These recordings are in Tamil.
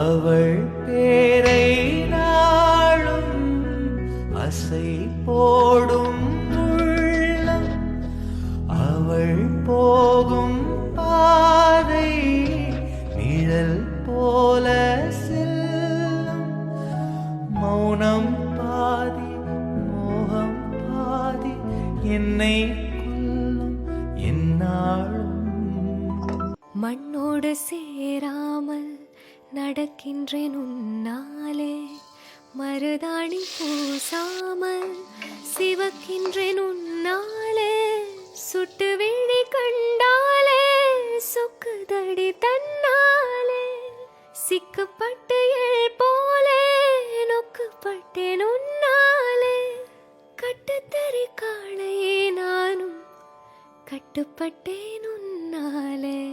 அவள் பேரை நாளும் அசை போடும் உள்ளம். அவள் போகும் பாதை நிழல் போல செல்லும். மௌனம் பாதி மோகம் பாதி என்னை கொல்லும் என்னாலும் மண்ணோடு சேராமல் நடக்கின்றேன் உன்னாலே. மருதாணி பூசாமல் சிவக்கின்றேன் உன்னாலே. சுட்டு விழி கண்டாலே சொக்குதடி தன்னாலே. சிக்கப்பட்டு எள் போலே நொக்குப்பட்டேன் உன்னாலே. கட்டுத்தறி காளையே நானும் கட்டுப்பட்டேன் உன்னாலே.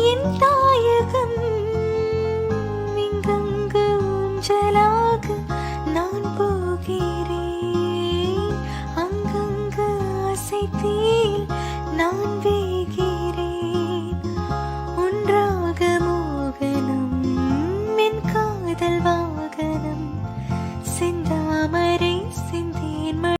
என் தாயகம் இங்கங்கு ஊஞ்சலாக நான் போகிறேன். அங்கங்கு அசைத்தேன் நான் வே